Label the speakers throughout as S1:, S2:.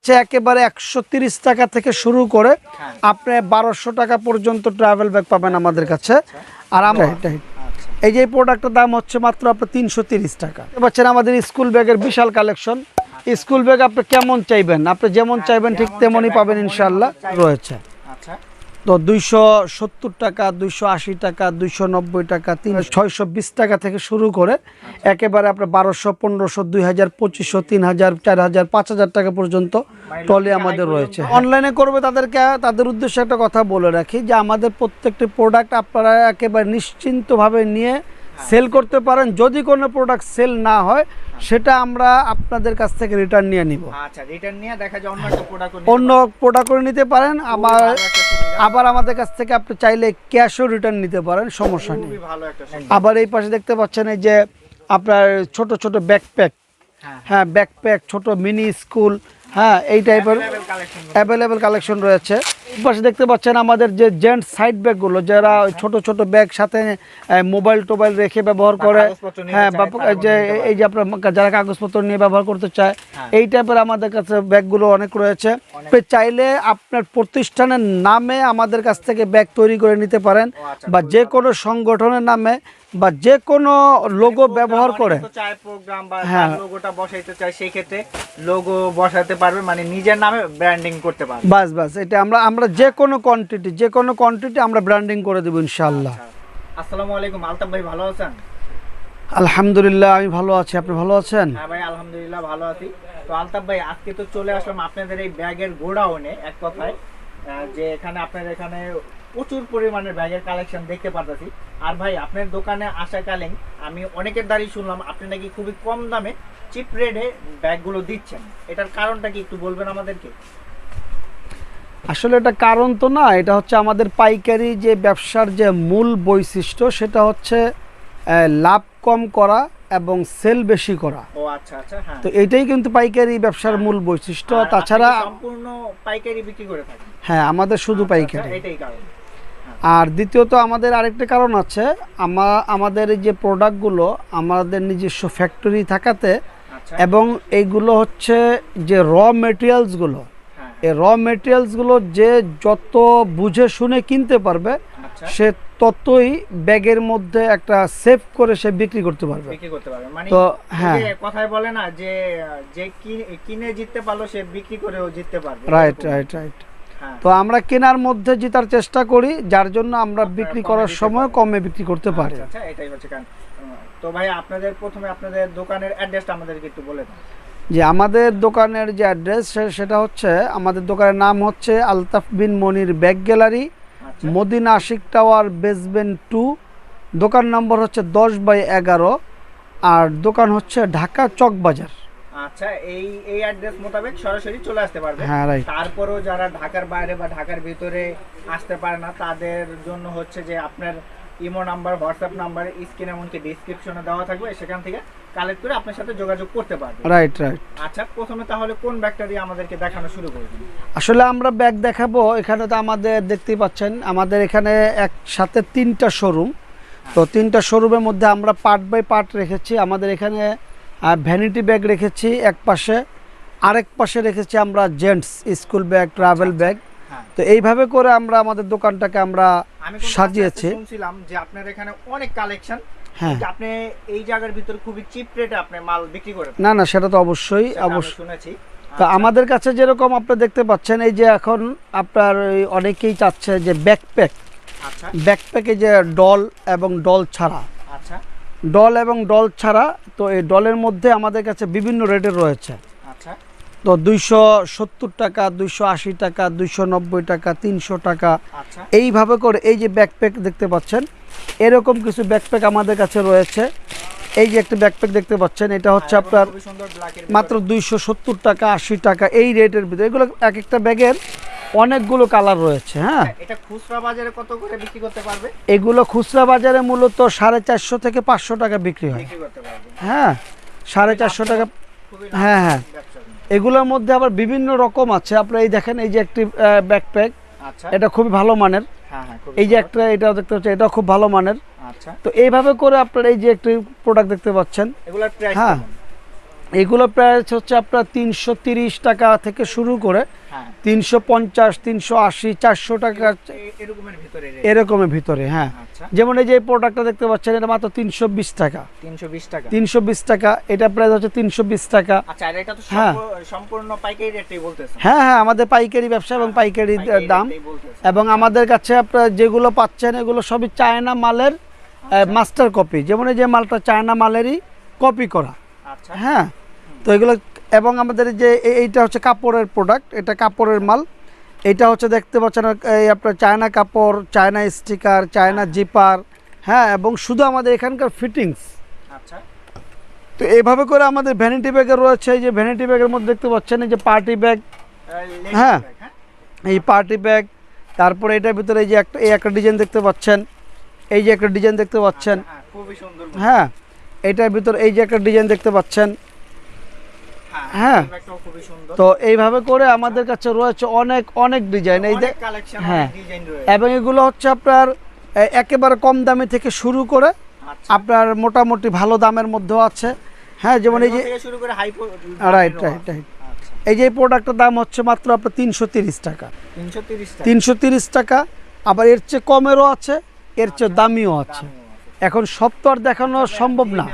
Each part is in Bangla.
S1: হচ্ছে একেবারে একশো টাকা থেকে শুরু করে
S2: হ্যাঁ।
S1: আপনি বারোশো টাকা পর্যন্ত ট্রাভেল ব্যাগ পাবেন আমাদের কাছে। আর আমরা
S2: আচ্ছা।
S1: এই যে প্রোডাক্টের দাম হচ্ছে মাত্র আপনার তিনশো তিরিশ টাকা। এবার পাচ্ছেন আমাদের স্কুল ব্যাগের বিশাল কালেকশন স্কুল ব্যাগ আপনি কেমন চাইবেন? আপনি যেমন চাইবেন ঠিক তেমনই পাবেন ইনশাল্লাহ রয়েছে।
S2: আচ্ছা।
S1: তো দুইশো সত্তর টাকা দুইশো আশি টাকা দুইশো নব্বই টাকা তিন ছয়শো বিশ টাকা থেকে শুরু করে একেবারে আপনার বারোশো পনেরোশো দুই হাজার পঁচিশশো তিন হাজার চার হাজার পাঁচ হাজার টাকা পর্যন্ত টলে আমাদের রয়েছে। অনলাইনে করবে তাদেরকে তাদের উদ্দেশ্যে একটা কথা বলে রাখি যে আমাদের প্রত্যেকটি প্রোডাক্ট আপনারা একেবারে নিশ্চিন্তভাবে নিয়ে সেল করতে পারেন। যদি কোনো প্রোডাক্ট সেল না হয় সেটা আমরা আপনাদের কাছ থেকে রিটার্ন নিয়ে নিব।
S2: আচ্ছা রিটার্ন নিয়ে দেখা যায় অন্য প্রোডাক্ট
S1: অন্য প্রোডাক্ট করে নিতে পারেন। আবার আবার আমাদের কাছ থেকে আপনি চাইলে ক্যাশও রিটার্ন নিতে পারেন সমস্যা নেই। আবার এই পাশে দেখতে পাচ্ছেন এই যে আপনার ছোট ছোট ব্যাকপ্যাক
S2: হ্যাঁ।
S1: ব্যাকপ্যাক ছোট মিনি স্কুল হ্যাঁ এই টাইপের অ্যাভেলেবেল কালেকশন রয়েছে। পাশে দেখতে পাচ্ছেন আমাদের যে জেন্টস সাইড ব্যাগগুলো যারা ওই ছোট ছোট ব্যাগ সাথে মোবাইল টোবাইল রেখে ব্যবহার করে হ্যাঁ বা যে এই যে আপনার যারা কাগজপত্র নিয়ে ব্যবহার করতে চায়
S2: হ্যাঁ।
S1: এই টাইপের আমাদের কাছে ব্যাগগুলো অনেক রয়েছে। চাইলে আপনার প্রতিষ্ঠানের নামে আমাদের কাছ থেকে ব্যাগ তৈরি করে নিতে পারেন
S2: আচ্ছা,
S1: বা যে কোনো সংগঠনের নামে বা যে কোনো লোগো ব্যবহার করে।
S2: চায় প্রোগ্রাম বা
S1: হ্যাঁ।
S2: লোগোটা বসাইতে চায় সেই ক্ষেত্রে লোগো বসাতে পারবে মানে নিজের নামে ব্র্যান্ডিং করতে পারবে।
S1: বাস বাস এটা আমরা আমরা যে কোনো কোয়ান্টিটি যে কোনো কোয়ান্টিটি আমরা ব্র্যান্ডিং করে দেবো ইনশাল্লাহ
S2: আচ্ছা। আসসালামু আলাইকুম আলতাফ ভাই ভালো আছেন?
S1: আলহামদুলিল্লাহ আমি ভালো আছি। আপনি ভালো আছেন?
S2: হ্যাঁ ভাই আলহামদুলিল্লাহ ভালো আছি। তো আলতাফ ভাই আজকে তো চলে আসলাম আপনাদের এই ব্যাগের গোডাউনে এক কথায় যে এখানে আপনার এখানে প্রচুর পরিমাণের ব্যাগের কালেকশন দেখতে পারতেছি। আর ভাই আপনার দোকানে আসাকালীন আমি অনেকের দাঁড়িয়ে শুনলাম আপনি নাকি খুবই কম দামে চিপ রেটে ব্যাগগুলো দিচ্ছেন। এটার কারণটা কি একটু বলবেন আমাদেরকে?
S1: আসলে এটা কারণ তো না এটা হচ্ছে আমাদের পাইকারি যে ব্যবসার যে মূল বৈশিষ্ট্য সেটা হচ্ছে লাভ কম করা এবং সেল বেশি করা।
S2: ও আচ্ছা আচ্ছা হ্যাঁ।
S1: তো এটাই কিন্তু পাইকারি ব্যবসার মূল বৈশিষ্ট্য। তাছাড়া
S2: সম্পূর্ণ পাইকারি বিক্রি করে থাকেন?
S1: হ্যাঁ আমাদের শুধু
S2: আচ্ছা,
S1: পাইকারি।
S2: আচ্ছা, এটাই কারণ।
S1: আর দ্বিতীয়ত আমাদের আরেকটা কারণ আছে আমা আমাদের এই যে প্রোডাক্টগুলো আমাদের নিজস্ব ফ্যাক্টরি থাকাতে
S2: আচ্ছা।
S1: এবং এইগুলো হচ্ছে যে র মেটেরিয়ালসগুলো
S2: হ্যাঁ।
S1: এই র মেটেরিয়ালসগুলো যে যত বুঝে শুনে কিনতে পারবে
S2: আচ্ছা।
S1: সে ততই ব্যাগের মধ্যে একটা সেভ করে সে বিক্রি করতে পারবে।
S2: মানে
S1: তো হ্যাঁ
S2: যে কথায় বলে না যে যে কিনে জিততে পারল সে বিক্রি করেও জিততে পারবে।
S1: রাইট রাইট রাইট তো আমরা কেনার মধ্যে জেতার চেষ্টা করি যার জন্য আমরা বিক্রি করার সময়। কমে বিক্রি করতে পারি।
S2: আচ্ছা, আচ্ছা এটাই হচ্ছে কারণ। তো ভাই আপনাদের প্রথমে আপনাদের দোকানের অ্যাড্রেসটা আমাদেরকে একটু বলে দেন।
S1: যে আমাদের দোকানের যে অ্যাড্রেস সেটা হচ্ছে আমাদের দোকানের নাম হচ্ছে আলতাফ বিন মনির ব্যাগ গ্যালারি
S2: আচ্ছা।
S1: Madina Ashik tower basement two. দোকান নম্বর হচ্ছে দশ বাই এগারো। আর দোকান হচ্ছে ঢাকা চকবাজার।
S2: আচ্ছা এই এই অ্যাড্রেস মোতাবেক সরাসরি চলে আসতে পারবে।
S1: হ্যাঁ রাইট
S2: তারপরেও যারা ঢাকার বাইরে বা ঢাকার ভিতরে আসতে পারে না তাদের জন্য হচ্ছে যে আপনার imo number WhatsApp number screen এমনকি ডিসক্রিপশনে দেওয়া থাকবে সেখান থেকে কালেক্ট করে আপনার সাথে যোগাযোগ করতে পারবে।
S1: রাইট রাইট
S2: আচ্ছা প্রথমে তাহলে কোন ব্যাগটা দিয়ে আমাদেরকে দেখানো শুরু করবেন?
S1: আসলে আমরা ব্যাগ দেখাবো এখানে তো আমাদের দেখতেই পাচ্ছেন আমাদের এখানে একসাথে তিনটা শোরুম তো তিনটা শোরুমের মধ্যে আমরা পার্ট বাই পার্ট রেখেছি আমাদের এখানে ভ্যানিটি ব্যাগ রেখেছি এক পাশে আরেক পাশে রেখেছি আমরা gents school bag travel bag তো এইভাবে করে আমরা আমাদের দোকানটাকে আমরা সাজিয়েছি।
S2: শুনছিলাম যে আপনার এখানে অনেক কালেকশন
S1: হ্যাঁ।
S2: আপনি এই জায়গার ভিতরে খুবই চিপ রেটে আপনি মাল বিক্রি করে
S1: না না সেটা তো অবশ্যই অবশ্যই।
S2: শুনেছি।
S1: তো আমাদের কাছে যেরকম আপনি দেখতে পাচ্ছেন এই যে এখন আপনার ওই অনেকেই চাচ্ছে যে ব্যাকপ্যাক
S2: আচ্ছা।
S1: ব্যাকপ্যাকে যে ডল এবং ডল ছাড়া।
S2: আচ্ছা
S1: ডল এবং ডল ছাড়া তো এই ডলের মধ্যে আমাদের কাছে বিভিন্ন রেটের রয়েছে।
S2: আচ্ছা।
S1: তো দুইশো সত্তর টাকা দুইশো আশি টাকা দুইশো নব্বই টাকা তিনশো টাকা।
S2: আচ্ছা।
S1: এইভাবে করে এই যে ব্যাকপ্যাক দেখতে পাচ্ছেন এরকম কিছু ব্যাকপ্যাক আমাদের কাছে রয়েছে। এই যে একটা ব্যাকপ্যাক দেখতে পাচ্ছেন এটা হচ্ছে
S2: হ্যাঁ,
S1: আপনার
S2: সুন্দর ব্ল্যাকের
S1: মাত্র দুইশো সত্তর টাকা আশি টাকা এই রেটের ভিতরে। এগুলো এক একটা ব্যাগের অনেকগুলো কালার রয়েছে হ্যাঁ।
S2: এটা খুচরা বাজারে কত করে বিক্রি করতে পারবে?
S1: এগুলো খুচরা বাজারে মূলত সাড়ে চারশো থেকে পাঁচশো টাকা বিক্রি হয়। হ্যাঁ সাড়ে চারশো টাকা হ্যাঁ হ্যাঁ। এগুলোর মধ্যে আবার বিভিন্ন রকম আছে। আপনারা এই দেখেন এই যে একটি ব্যাকপ্যাক
S2: আচ্ছা।
S1: এটা খুবই ভালো মানের।
S2: হ্যাঁ হ্যাঁ
S1: এই যে একটা এটা দেখতে পাচ্ছেন এটাও খুব ভালো মানের।
S2: আচ্ছা।
S1: তো এইভাবে করে আপনারা এই যে একটি প্রোডাক্ট দেখতে পাচ্ছেন। হ্যাঁ। এগুলো প্রাইস হচ্ছে আপনার তিনশো তিরিশ টাকা থেকে শুরু করে
S2: হ্যাঁ।
S1: তিনশো পঞ্চাশ তিনশো আশি চারশো টাকা
S2: এরকমের ভিতরে
S1: হ্যাঁ।
S2: আচ্ছা।
S1: যেমন এই যে প্রোডাক্টটা দেখতে পাচ্ছেন এটা মাত্র তিনশো বিশ টাকা।
S2: তিনশো বিশ টাকা।
S1: তিনশো বিশ টাকা এটা প্রাইস হচ্ছে তিনশো বিশ টাকা।
S2: আচ্ছা
S1: হ্যাঁ।
S2: সম্পূর্ণ- পাইকারি রেটেই
S1: হ্যাঁ হ্যাঁ আমাদের পাইকারি ব্যবসা এবং পাইকারি
S2: পাইকারি
S1: দাম। এবং আমাদের কাছে আপনার যেগুলো পাচ্ছেন এগুলো সবই চায়না মালের মাস্টার কপি যেমন এই যে মালটা চায়না মালেরই কপি করা।
S2: আচ্ছা
S1: হ্যাঁ তো এগুলো এবং আমাদের যে এইটা হচ্ছে কাপড়ের প্রোডাক্ট এটা কাপড়ের মাল। এটা হচ্ছে দেখতে পাচ্ছেন এই আপনার চায়না কাপড় চায়না স্টিকার চায়না জিপার হ্যাঁ এবং শুধু আমাদের এখানকার ফিটিংস
S2: আচ্ছা।
S1: তো এইভাবে করে আমাদের ভ্যানিটি ব্যাগের রয়েছে এই যে ভ্যানিটি ব্যাগের মধ্যে দেখতে পাচ্ছেন এই যে পার্টি ব্যাগ হ্যাঁ।
S2: হ্যাঁ।
S1: এই পার্টি ব্যাগ তারপরে এটার ভিতরে এই যে একটা এই একটা ডিজাইন দেখতে পাচ্ছেন এই যে একটা ডিজাইন দেখতে পাচ্ছেন।
S2: হ্যাঁ খুবই সুন্দর।
S1: হ্যাঁ এটার ভিতর এই যে একটা ডিজাইন দেখতে পাচ্ছেন।
S2: হ্যাঁ
S1: হ্যাঁ। তো এইভাবে করে আমাদের কাছে রয়েছে অনেক অনেক ডিজাইন। এই যে হ্যাঁ। এবং এগুলো হচ্ছে আপনার একেবারে কম দামি থেকে শুরু করে
S2: আচ্ছা।
S1: আপনার মোটামুটি ভালো দামের মধ্যেও আছে। হ্যাঁ যেমন এই যে রাইট রাইট রাইট এই যে প্রোডাক্টের দাম হচ্ছে মাত্র আপনার তিনশো তিরিশ টাকা। তিনশো তিরিশ টাকা। আবার এর চেয়ে কমেরও আছে এর চেয়ে দামিও আছে। এখন সব তো আর দেখানো সম্ভব না?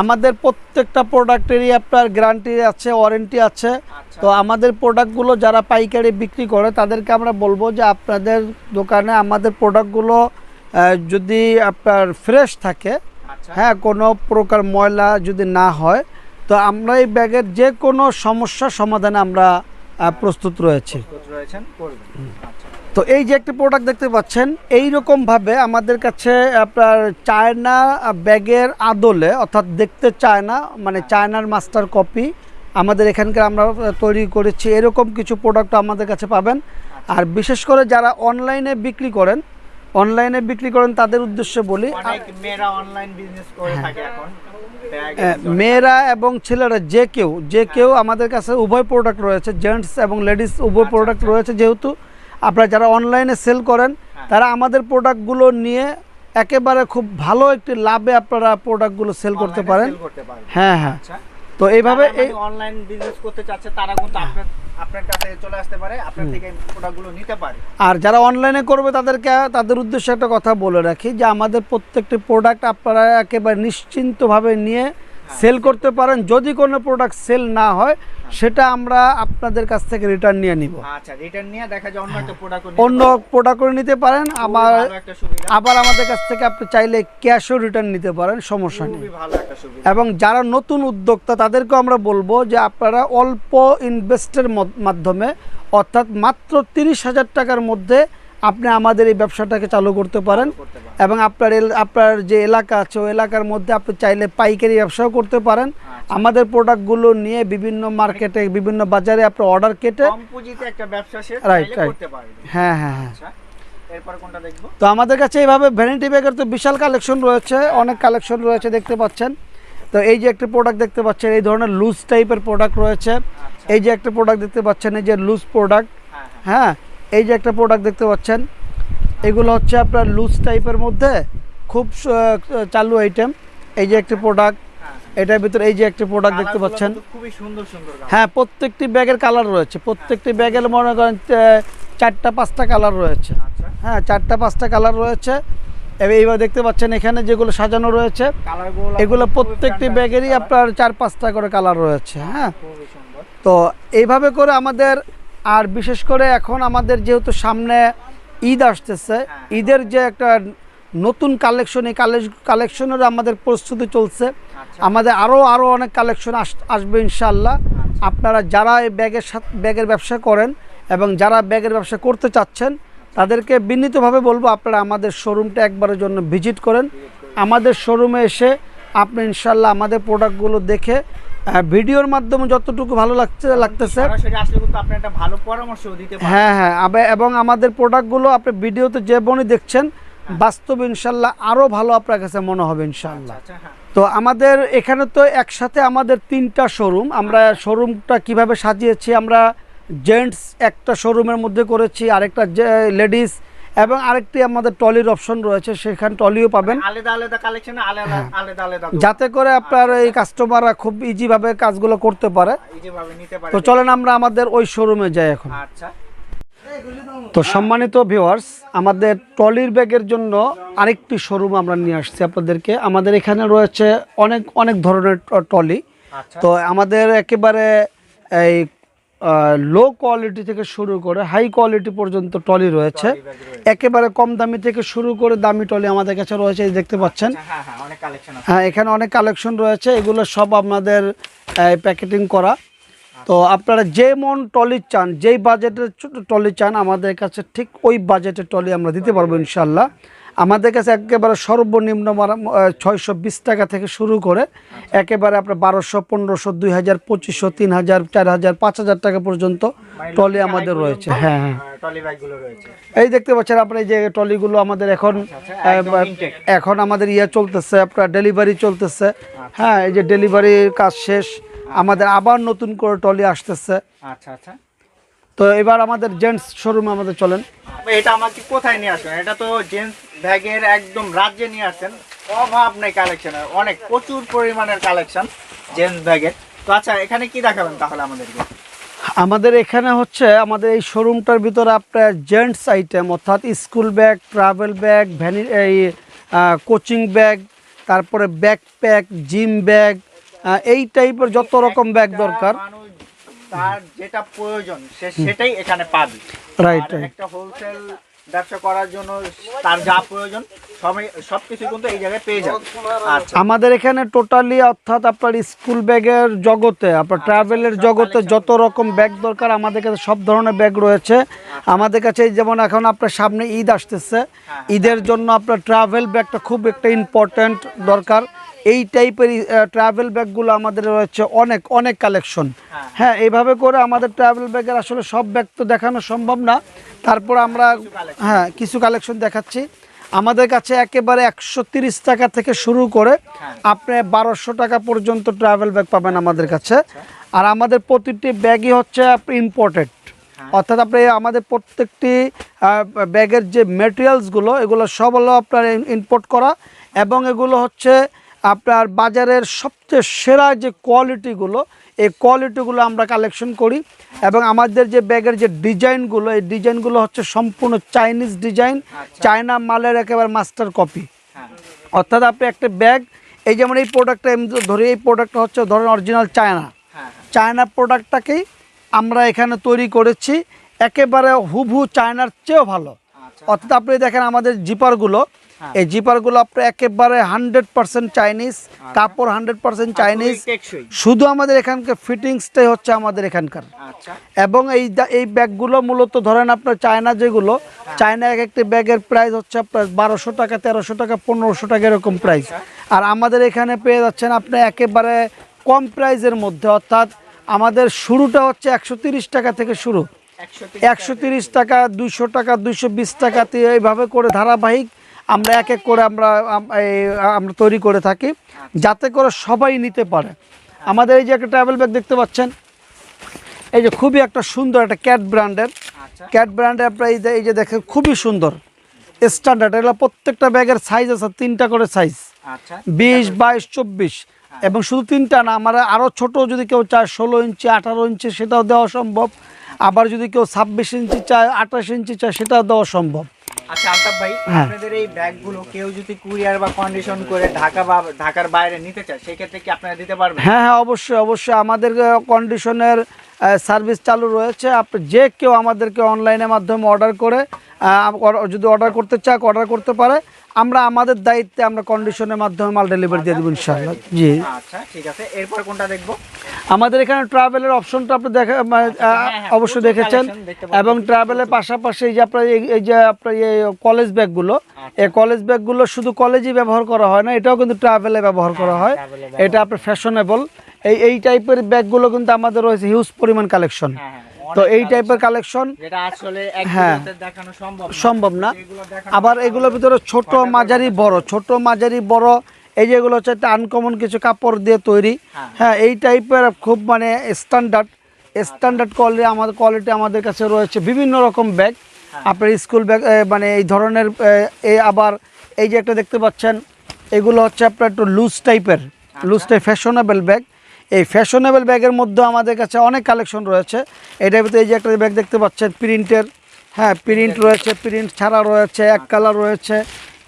S1: আমাদের প্রত্যেকটা প্রোডাক্টেরই আপনার গ্যারান্টি আছে ওয়ারেন্টি আছে।
S2: আচ্ছা।
S1: তো আমাদের প্রোডাক্টগুলো যারা পাইকারি বিক্রি করে তাদেরকে আমরা বলব যে আপনাদের দোকানে আমাদের প্রোডাক্টগুলো যদি আপনার ফ্রেশ থাকে
S2: আচ্ছা।
S1: হ্যাঁ কোনো প্রকার ময়লা যদি না হয় তো আমরা এই ব্যাগের যে কোনো সমস্যার সমাধানে আমরা প্রস্তুত রয়েছি।
S2: প্রস্তুত রয়েছেন করবেন। আচ্ছা।
S1: তো এই যে একটি প্রোডাক্ট দেখতে পাচ্ছেন এই রকমভাবে আমাদের কাছে আপনার চায়না ব্যাগের আদলে অর্থাৎ দেখতে চায়না মানে চায়নার মাস্টার কপি আমাদের এখানকার আমরা তৈরি করেছি এরকম কিছু প্রোডাক্ট আমাদের কাছে পাবেন আর বিশেষ করে যারা অনলাইনে বিক্রি করেন অনলাইনে বিক্রি করেন তাদের উদ্দেশ্যে বলি
S2: মেয়েরা
S1: হ্যাঁ। মেয়েরা এবং ছেলেরা যে কেউ যে কেউ আমাদের কাছে উভয় প্রোডাক্ট রয়েছে জেন্টস এবং লেডিস উভয়
S2: আচ্ছা,
S1: প্রোডাক্ট
S2: আচ্ছা।
S1: রয়েছে যেহেতু আপনারা যারা অনলাইনে সেল করেন
S2: হ্যাঁ।
S1: তারা আমাদের প্রোডাক্টগুলো নিয়ে একেবারে খুব ভালো একটি লাভে আপনারা প্রোডাক্টগুলো সেল করতে পারেন। হ্যাঁ হ্যাঁ।
S2: আচ্ছা।
S1: তো এইভাবে এই
S2: অনলাইন বিজনেস করতে চাচ্ছে তারা কিন্তু আপনার আপনার কাছে চলে আসতে পারে আপনার থেকে প্রোডাক্টগুলো নিতে পারে।
S1: আর যারা অনলাইনে করবে তাদেরকে তাদের উদ্দেশ্যে একটা কথা বলে রাখি যে আমাদের প্রত্যেকটি প্রোডাক্ট আপনারা একেবারে নিশ্চিন্তভাবে নিয়ে
S2: হ্যাঁ।
S1: সেল করতে পারেন যদি কোনো প্রোডাক্ট সেল না হয় সেটা আমরা আপনাদের কাছ থেকে রিটার্ন নিয়ে নিব।
S2: আচ্ছা রিটার্ন নিয়ে দেখা যায় অন্য একটা প্রোডাক্ট
S1: অন্য প্রোডাক্ট করে নিতে পারেন
S2: সুবিধা।
S1: আবার আমাদের কাছ থেকে আপনি চাইলে ক্যাশও রিটার্ন নিতে পারেন সমস্যা নেই। এবং যারা নতুন উদ্যোক্তা তাদেরকেও আমরা বলব যে আপনারা অল্প ইনভেস্টের মাধ্যমে অর্থাৎ মাত্র তিরিশ হাজার টাকার মধ্যে আপনি আমাদের এই ব্যবসাটাকে চালু করতে পারেন এবং আপনার আপনার যে এলাকা আছে ওই এলাকার মধ্যে আপনি চাইলে পাইকারি ব্যবসাও করতে পারেন।
S2: আচ্ছা।
S1: আমাদের প্রোডাক্টগুলো নিয়ে বিভিন্ন মার্কেটে বিভিন্ন বাজারে আপনি অর্ডার কেটে.
S2: করতে পারবে
S1: হ্যাঁ হ্যাঁ হ্যাঁ।
S2: আচ্ছা
S1: তো আমাদের কাছে এইভাবে ভ্যানিটি ব্যাগের তো বিশাল কালেকশন রয়েছে অনেক কালেকশন রয়েছে দেখতে পাচ্ছেন। তো এই যে একটা প্রোডাক্ট দেখতে পাচ্ছেন এই ধরনের লুজ টাইপের প্রোডাক্ট রয়েছে।
S2: আচ্ছা।
S1: এই যে একটা প্রোডাক্ট দেখতে পাচ্ছেন এই যে লুজ প্রোডাক্ট
S2: হ্যাঁ হ্যাঁ।
S1: হ্যাঁ এই যে একটা প্রোডাক্ট দেখতে পাচ্ছেন এগুলো হচ্ছে আপনার লুজ টাইপের মধ্যে খুব চালু আইটেম এই যে একটি প্রোডাক্ট এটার ভিতরে এই যে একটি প্রোডাক্ট দেখতে পাচ্ছেন।
S2: খুবই সুন্দর সুন্দর
S1: হ্যাঁ প্রত্যেকটি ব্যাগের কালার রয়েছে। প্রত্যেকটি ব্যাগের মনে করেন চারটা পাঁচটা কালার রয়েছে।
S2: আচ্ছা।
S1: হ্যাঁ চারটা পাঁচটা কালার রয়েছে। এবার এইবার দেখতে পাচ্ছেন এখানে যেগুলো সাজানো রয়েছে এগুলো প্রত্যেকটি ব্যাগেরই আপনার চার পাঁচটা করে কালার রয়েছে হ্যাঁ। তো এইভাবে করে আমাদের আর বিশেষ করে এখন আমাদের যেহেতু সামনে ঈদ আসতেছে। ঈদের যে একটা নতুন কালেকশন এই কালেকশনের আমাদের প্রস্তুতি চলছে
S2: আচ্ছা
S1: আমাদের আরও আরও অনেক কালেকশন আসবে ইনশাল্লাহ
S2: আচ্ছা।
S1: আপনারা যারা এই ব্যাগের সাথে ব্যাগের ব্যবসা করেন এবং যারা ব্যাগের ব্যবসা করতে চাচ্ছেন তাদেরকে বিনীতভাবে বলব আপনারা আমাদের শোরুমটা একবারের জন্য ভিজিট করেন আমাদের শোরুমে এসে আপনি ইনশাল্লাহ আমাদের প্রোডাক্টগুলো দেখে ভিডিওর মাধ্যমে যতটুকু ভালো লাগছে লাগতেছে।
S2: সরাসরি আসলে কিন্তু আপনি একটা ভালো পরামর্শ দিতে পারেন
S1: হ্যাঁ হ্যাঁ আবে- এবং আমাদের প্রোডাক্টগুলো আপনি ভিডিওতে যে বনি দেখছেন বাস্তব ইনশাল্লাহ আরও ভালো আপনার কাছে মনে হবে ইনশাল্লাহ।
S2: আচ্ছা হ্যাঁ।
S1: তো আমাদের এখানে তো একসাথে আমাদের তিনটা শোরুম আমরা শোরুমটা কীভাবে সাজিয়েছি আমরা জেন্টস একটা শোরুমের মধ্যে করেছি আরেকটা লেডিস এবং আরেকটি আমাদের টলির অপশন রয়েছে সেখানে টলিও পাবেন।
S2: আলাদা আলাদা কালেকশন আলাদা আলাদা আলাদা
S1: যাতে করে আপনার এই কাস্টমাররা খুব ইজিভাবে কাজগুলো করতে পারে।
S2: যেভাবে নিতে পারে।
S1: তো চলেন আমরা আমাদের ওই শোরুমে যাই এখন।
S2: আচ্ছা।
S1: তো সম্মানিত ভিউয়ার্স আমাদের টলির ব্যাগের জন্য আরেকটি শোরুম আমরা নিয়ে আসছি আপনাদেরকে। আমাদের এখানে রয়েছে অনেক অনেক ধরনের ট- টলি
S2: আচ্ছা।
S1: তো আমাদের একেবারে এই লো কোয়ালিটি থেকে শুরু করে হাই কোয়ালিটি পর্যন্ত টলি রয়েছে। একেবারে কম দামি থেকে শুরু করে দামি টলি আমাদের কাছে রয়েছে দেখতে পাচ্ছেন।
S2: হ্যাঁ হ্যাঁ আছে।
S1: হ্যাঁ এখানে অনেক কালেকশন রয়েছে এগুলো সব আপনাদের প্যাকেটিং করা। তো আপনারা যে মন টলি চান যেই বাজেটের টলি চান আমাদের কাছে ঠিক ওই বাজেটের টলি আমরা দিতে পারব ইনশাল্লাহ আমাদের কাছে একেবারে সর্বনিম্ন ছয়শো বিশ টাকা থেকে শুরু করে একেবারে আপনার বারোশো পনেরোশো দুই হাজার পঁচিশশো তিন হাজার চার হাজার পাঁচ হাজার টাকা পর্যন্ত টলি আমাদের রয়েছে। হ্যাঁ হ্যাঁ। এই দেখতে পাচ্ছেন আপনার এই যে টলিগুলো আমাদের এখন আহ,
S2: intake।
S1: এখন আমাদের ইয়ে চলতেছে আপনার ডেলিভারি চলতেছে। হ্যাঁ এই যে ডেলিভারির কাজ শেষ। আমাদের আবার নতুন করে টলি আসতেছে।
S2: আচ্ছা আচ্ছা।
S1: তো এবার আমাদের জেন্টস শোরুমে আমাদের চলেন।
S2: এটা আমাকে কোথায় নিয়ে আসবেন? এটা তো জেন্টস ব্যাগের একদম রাজ্যে নিয়ে আসছেন অভাব নেই কালেকশনের অনেক প্রচুর পরিমাণের কালেকশন জেন্টস ব্যাগের তো আচ্ছা এখানে কি দেখাবেন তাহলে আমাদেরকে?
S1: আমাদের এখানে হচ্ছে আমাদের এই শোরুমটার ভিতরে আপনার জেন্টস আইটেম অর্থাৎ স্কুল ব্যাগ ট্রাভেল ব্যাগ ভ্যানি এই কোচিং ব্যাগ তারপরে ব্যাকপ্যাক জিম ব্যাগ এই টাইপের যত রকম ব্যাগ দরকার।
S2: তার যেটা প্রয়োজন সে সেটাই এখানে পাবে।
S1: রাইট
S2: একটা হোলসেল ব্যবসা করার জন্য তার যা প্রয়োজন সবই সবকিছু কিন্তু এই জায়গায় পেয়ে যাবে। আচ্ছা।
S1: আমাদের এখানে টোটালি অর্থাৎ আপনার স্কুল ব্যাগের জগতে আপনার ট্রাভেলের জগতে যত রকম ব্যাগ দরকার আমাদের কাছে সব ধরনের ব্যাগ রয়েছে। আমাদের কাছে এই যেমন এখন আপনার সামনে ঈদ আসতেছে ঈদের জন্য আপনার ট্রাভেল ব্যাগটা খুব একটা ইম্পর্ট্যান্ট দরকার। এই টাইপের ট্রাভেল ব্যাগগুলো আমাদের রয়েছে অনেক অনেক কালেকশন হ্যাঁ। এইভাবে করে আমাদের ট্রাভেল ব্যাগের আসলে সব ব্যাগ তো দেখানো সম্ভব না। তারপর আমরা হ্যাঁ কিছু কালেকশন দেখাচ্ছি। আমাদের কাছে একেবারে একশো তিরিশ টাকা থেকে শুরু করে আপনি বারোশো টাকা পর্যন্ত ট্রাভেল ব্যাগ পাবেন আমাদের কাছে। আর আমাদের প্রতিটি ব্যাগই হচ্ছে ইম্পোর্টেড অর্থাৎ আপনি আমাদের প্রত্যেকটি ব্যাগের যে মেটেরিয়ালসগুলো এগুলো সব হলো আপনার ইম্পোর্ট করা। এবং এগুলো হচ্ছে আপনার বাজারের সবচেয়ে সেরা যে কোয়ালিটিগুলো এই কোয়ালিটিগুলো আমরা কালেকশন করি এবং আমাদের যে ব্যাগের যে ডিজাইনগুলো এই ডিজাইনগুলো হচ্ছে সম্পূর্ণ চাইনিজ ডিজাইন চায়না মালের একেবারে মাস্টার কপি।
S2: হ্যাঁ।
S1: অর্থাৎ আপনি একটা ব্যাগ এই যেমন এই প্রোডাক্টটা এমনি ধরি এই প্রোডাক্টটা হচ্ছে ধরেন অরিজিনাল চায়না।
S2: হ্যাঁ
S1: চায়না প্রোডাক্টটাকেই আমরা এখানে তৈরি করেছি একেবারে হুবহু চায়নার চেয়েও ভালো।
S2: আচ্ছা
S1: অর্থাৎ আপনি দেখেন আমাদের জিপারগুলো
S2: হ্যাঁ।
S1: এই জিপারগুলো আপনি একেবারে হান্ড্রেড পার্সেন্ট চাইনিজ কাপড় হান্ড্রেড পার্সেন্ট চাইনিজ। শুধু আমাদের এখানকার ফিটিংসটাই হচ্ছে আমাদের এখানকার।
S2: আচ্ছা।
S1: এবং এই এই ব্যাগগুলো মূলত ধরেন আপনার চায়না যেগুলো চায়না এক একটি ব্যাগের প্রাইস হচ্ছে আপনার বারোশো টাকা তেরোশো টাকা পনেরোশো টাকা এরকম প্রাইস। আর আমাদের এখানে পেয়ে যাচ্ছেন আপনি একেবারে কম প্রাইসের মধ্যে অর্থাৎ আমাদের শুরুটা হচ্ছে একশো তিরিশ টাকা থেকে শুরু।
S2: একশো
S1: টাকা। দুইশো টাকা দুইশো বিশ টাকাতে এইভাবে করে ধারাবাহিক আমরা এক এক করে আমরা এই- আমরা তৈরি করে থাকি যাতে করে সবাই নিতে পারে। আমাদের এই যে একটা ট্রাভেল ব্যাগ দেখতে পাচ্ছেন এই যে খুবই একটা সুন্দর একটা ক্যাট ব্র্যান্ডের ক্যাট ব্র্যান্ডের আপনার এই যে এই যে দেখেন খুবই সুন্দর। স্ট্যান্ডার্ড এগুলো প্রত্যেকটা ব্যাগের সাইজ আছে তিনটা করে সাইজ
S2: আচ্ছা।
S1: বিশ বাইশ চব্বিশ। এবং শুধু তিনটা না আমার আরও ছোট যদি কেউ চায় ষোলো ইঞ্চি আঠারো ইঞ্চি সেটাও দেওয়া সম্ভব। আবার যদি কেউ ছাব্বিশ ইঞ্চি চায় আঠাশ ইঞ্চি চায় সেটাও দেওয়া সম্ভব।
S2: আচ্ছা আলতাফ ভাই
S1: হ্যাঁ।
S2: আপনাদের এই ব্যাগগুলো কেউ যদি কুরিয়ার বা কন্ডিশন করে ঢাকা বা ঢাকার বাইরে নিতে চায় সেক্ষেত্রে কি আপনারা দিতে পারবেন?
S1: হ্যাঁ হ্যাঁ অবশ্যই অবশ্যই। আমাদের কন্ডিশনের সার্ভিস চালু রয়েছে। আপনি যে কেউ আমাদেরকে অনলাইনের মাধ্যমে অর্ডার করে যদি অর্ডার করতে চায় অর্ডার করতে পারে। আমরা আমাদের দায়িত্বে আমরা কন্ডিশনের মাধ্যমে মাল ডেলিভারি দিয়ে দেবো ইনশাআল্লাহ। জি।
S2: আচ্ছা ঠিক আছে। এরপর কোনটা দেখব?
S1: আমাদের এখানে ট্রাভেলের অপশনটা আপনি দেখা মানে,
S2: হ্যাঁ,
S1: অবশ্যই দেখেছেন। এবং ট্রাভেলের পাশাপাশি এই যে আপনার এই- যে আপনার এই কলেজ ব্যাগগুলো
S2: আচ্ছা।
S1: এই কলেজ ব্যাগগুলো শুধু কলেজেই ব্যবহার করা হয় না এটাও কিন্তু ট্রাভেলে ব্যবহার করা হয়। এটা আপনার ফ্যাশনেবল এই এই টাইপের ব্যাগগুলো কিন্তু আমাদের রয়েছে হিউজ পরিমাণ কালেকশন
S2: হ্যাঁ হ্যাঁ।
S1: তো এই টাইপের কালেকশন।
S2: আসলে
S1: হ্যাঁ।
S2: সম্ভব না।
S1: আবার এগুলোর ভিতরে ছোট মাঝারি বড় ছোট মাঝারি বড় এই যেগুলো হচ্ছে একটা আনকমন কিছু কাপড় দিয়ে তৈরি।
S2: হ্যাঁ।
S1: হ্যাঁ এই টাইপের খুব মানে স্ট্যান্ডার্ড স্ট্যান্ডার্ড কোয়ালিটি আমাদের কোয়ালিটি আমাদের কাছে রয়েছে বিভিন্ন রকম ব্যাগ আপনার স্কুল ব্যাগ মানে এই ধরনের এই আবার এই যে একটা দেখতে পাচ্ছেন এগুলো হচ্ছে আপনার একটু লুজ টাইপের লুজ টাইপ ফ্যাশনেবল ব্যাগ এই ফ্যাশনেবল ব্যাগের মধ্যে আমাদের কাছে অনেক কালেকশন রয়েছে। এটার ভিতরে এই যে একটা ব্যাগ দেখতে পাচ্ছেন প্রিন্টের হ্যাঁ প্রিন্ট রয়েছে প্রিন্ট ছাড়া রয়েছে এক কালার রয়েছে।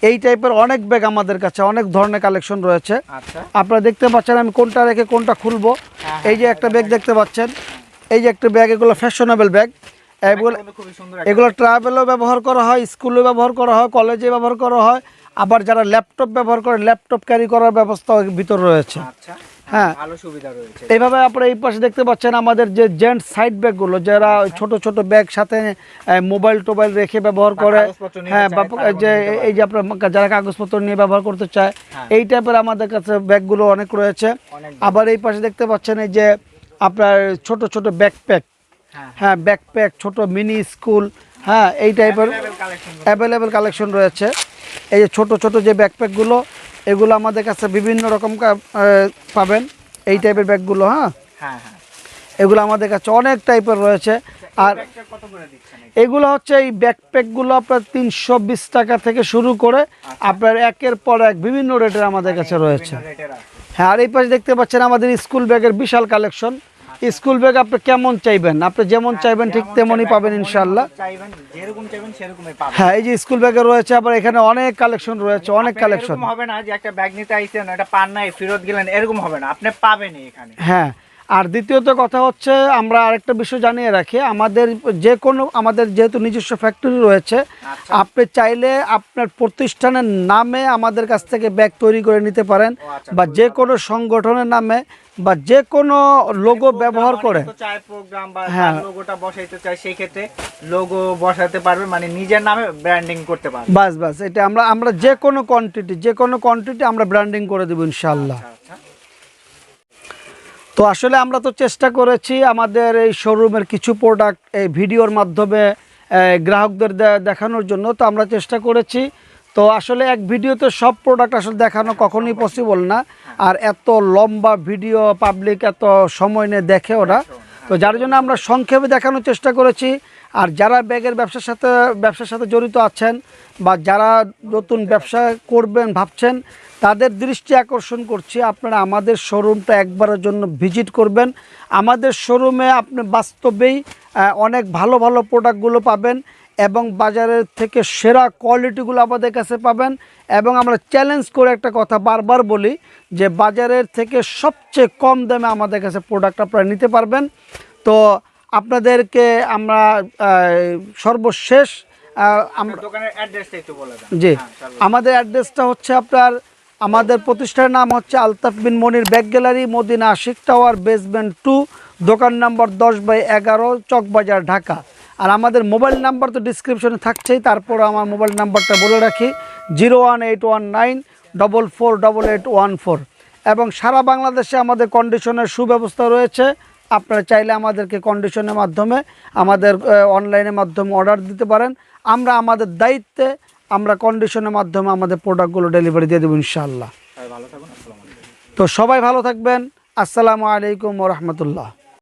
S1: এই টাইপের অনেক ব্যাগ আমাদের কাছে অনেক ধরনের কালেকশন রয়েছে।
S2: আচ্ছা।
S1: আপনারা দেখতে পাচ্ছেন আমি কোনটা রেখে কোনটা খুলবো।
S2: হ্যাঁ,
S1: এই যে একটা ব্যাগ দেখতে পাচ্ছেন এই যে একটা ব্যাগ এগুলো ফ্যাশনেবল ব্যাগ। এগুলো এগুলো ট্রাভেলও ব্যবহার করা হয় স্কুলেও ব্যবহার করা হয় কলেজে ব্যবহার করা হয়। আবার যারা ল্যাপটপ ব্যবহার করে ল্যাপটপ ক্যারি করার ব্যবস্থা ভিতর রয়েছে।
S2: আচ্ছা।
S1: হ্যাঁ।
S2: ভালো সুবিধা রয়েছে।
S1: এইভাবে আপনারা এই পাশে দেখতে পাচ্ছেন আমাদের যে জেন্টস সাইড ব্যাগগুলো যারা ওই ছোট ছোট ব্যাগ সাথে মোবাইল টোবাইল রেখে ব্যবহার করে হ্যাঁ যে এই যে আপনার যারা কাগজপত্র নিয়ে ব্যবহার করতে চায়
S2: হ্যাঁ।
S1: এই টাইপের আমাদের কাছে ব্যাগগুলো অনেক রয়েছে। আবার এই পাশে দেখতে পাচ্ছেন এই যে আপনার ছোট ছোট ব্যাকপ্যাক
S2: হ্যাঁ।
S1: ব্যাকপ্যাক ছোট মিনি স্কুল হ্যাঁ এই টাইপের
S2: কালেকশন
S1: অ্যাভেলেবেল কালেকশন রয়েছে। এই যে ছোট ছোট যে ব্যাকপ্যাকগুলো এগুলো আমাদের কাছে বিভিন্ন রকম পাবেন। এই টাইপের ব্যাগগুলো হ্যাঁ?
S2: হ্যাঁ হ্যাঁ।
S1: এগুলো আমাদের কাছে অনেক টাইপের রয়েছে। আর? এগুলো হচ্ছে এই ব্যাকপ্যাকগুলো আপনার তিনশো বিশ টাকা থেকে শুরু করে আপনার একের পর এক বিভিন্ন রেটের আমাদের কাছে রয়েছে। হ্যাঁ আর এই পাশে দেখতে পাচ্ছেন আমাদের স্কুল ব্যাগের বিশাল কালেকশন স্কুল ব্যাগ আপনি কেমন চাইবেন? আপনি যেমন চাইবেন ঠিক তেমনই পাবেন ইনশাল্লাহ
S2: চাইবেন চাইবেন
S1: হ্যাঁ এই যে স্কুল ব্যাগে রয়েছে আবার এখানে অনেক কালেকশন রয়েছে অনেক কালেকশন।
S2: হবে না যে একটা ব্যাগ নিতে আইছেন এটা পান নাই ফেরত গেলেন এরকম হবে না আপনি পাবেনই এখানে।
S1: হ্যাঁ আর দ্বিতীয়ত কথা হচ্ছে আমরা আরেকটা বিষয় জানিয়ে রাখি আমাদের যে কোনো আমাদের যেহেতু নিজস্ব ফ্যাক্টরি রয়েছে
S2: আচ্ছা।
S1: আপনি চাইলে আপনার প্রতিষ্ঠানের নামে আমাদের কাছ থেকে ব্যাগ তৈরি করে নিতে পারেন
S2: আচ্ছা,
S1: বা যে কোনো সংগঠনের নামে বা যে কোনো লোগো ব্যবহার করে
S2: প্রোগ্রাম বা
S1: হ্যাঁ।
S2: লোগোটা বসাইতে চায় সেই ক্ষেত্রে লোগো বসাতে পারবে মানে নিজের নামে ব্র্যান্ডিং করতে পারবে
S1: বাস বাস এটা আমরা আমরা যে কোনো কোয়ান্টিটি যে কোনো কোয়ান্টিটি আমরা ব্র্যান্ডিং করে দেবো ইনশাল্লাহ
S2: আচ্ছা।
S1: তো আসলে আমরা তো চেষ্টা করেছি আমাদের এই শোরুমের কিছু প্রোডাক্ট এই ভিডিওর মাধ্যমে গ্রাহকদের দেখানোর জন্য, তো আমরা চেষ্টা করেছি। তো আসলে এক ভিডিওতে সব প্রোডাক্ট আসলে দেখানো কখনোই পসিবল না। আর এত লম্বা ভিডিও পাবলিক এত সময় নিয়ে দেখে ওরা। তো যার জন্য আমরা সংক্ষেপে দেখানোর চেষ্টা করেছি। আর যারা ব্যাগের ব্যবসার সাথে ব্যবসার সাথে জড়িত আছেন বা যারা নতুন ব্যবসা করবেন, ভাবছেন তাদের দৃষ্টি আকর্ষণ করছি। আপনারা আমাদের শোরুমটা একবারের জন্য ভিজিট করবেন। আমাদের শোরুমে আপনি বাস্তবেই অনেক ভালো ভালো প্রোডাক্টগুলো পাবেন এবং বাজারের থেকে সেরা কোয়ালিটিগুলো আমাদের কাছে পাবেন। এবং আমরা চ্যালেঞ্জ করে একটা কথা বারবার বলি যে বাজারের থেকে সবচেয়ে কম দামে আমাদের কাছে প্রোডাক্ট আপনারা নিতে পারবেন। তো আপনাদেরকে আমরা সর্বশেষ জি।
S2: হ্যাঁ,
S1: আমাদের অ্যাড্রেসটা হচ্ছে আপনার আমাদের প্রতিষ্ঠানের নাম হচ্ছে Altaf bin Monir bag gallery, Madina Ashik tower basement two দোকান নম্বর দশ বাই এগারো, চকবাজার, ঢাকা। আর আমাদের মোবাইল নাম্বার তো ডিসক্রিপশনে থাকছেই, তারপর আমার মোবাইল নাম্বারটা বলে রাখি, zero one eight one nine double four double eight one four. এবং সারা বাংলাদেশে আমাদের কন্ডিশনের সুব্যবস্থা রয়েছে, আপনারা চাইলে আমাদেরকে কন্ডিশনের মাধ্যমে আমাদের অনলাইনের মাধ্যমে অর্ডার দিতে পারেন। আমরা আমাদের দায়িত্বে আমরা কন্ডিশনের মাধ্যমে আমাদের প্রোডাক্টগুলো ডেলিভারি দিয়ে দেবো ইনশাআল্লাহ। তো সবাই ভালো থাকবেন। আসসালামু আলাইকুম রহমতুল্লাহ।